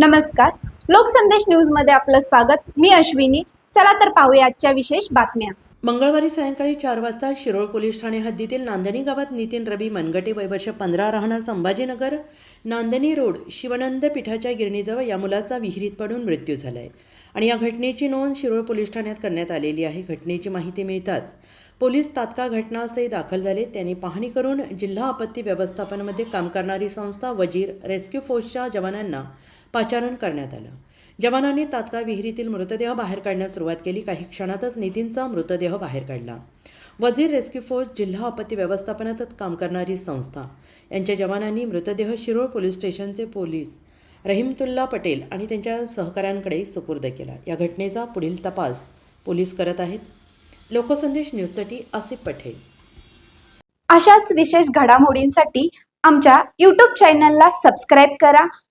नमस्कार. लोकसंदेश न्यूजमध्ये आपलं स्वागत. मी अश्विनी. चला तर पाहूया आजच्या विशेष बातम्या. मंगळवारी सायंकाळी चार वाजता शिरोळ पोलीस ठाणे हद्दीतील नांदणी गावात नितीन रवी मनगटे वयवर्ष पंधरा राहणार संभाजीनगर नांदणी रोड शिवानंद पीठाच्या गिरणीजवळ या मुलाचा विहिरीत पडून मृत्यू झाला आहे आणि या घटनेची नोंद शिरोळ पोलीस ठाण्यात करण्यात आलेली आहे. घटनेची माहिती मिळताच पोलीस तात्काळ घटनास्थळी दाखल झाले. त्यांनी पाहणी करून जिल्हा आपत्ती व्यवस्थापनामध्ये काम करणारी संस्था वजीर रेस्क्यू फोर्सच्या जवानांना पाचारण करण्यात आलं. जवानांनी तात्काळ विहिरीतील मृतदेह बाहेर काढण्यास सुरुवात केली. काही क्षणातच नितीनचा मृतदेह बाहेर काढला. वजीर रेस्क्यू फोर्स जिल्हा आपत्ती व्यवस्थापनातच काम करणारी संस्था. यांच्या जवानांनी मृतदेह शिरोळ पोलीस स्टेशनचे पोलीस रहिमतुल्ला पटेल आणि त्यांच्या सहकाऱ्यांकडे सुपूर्द केला. या घटनेचा पुढील तपास पोलीस करत आहेत. लोकसंदेश न्यूजसाठी आसिफ पटेल. अशाच विशेष घडामोडींसाठी आमच्या यूट्यूब चॅनलला सबस्क्राईब करा.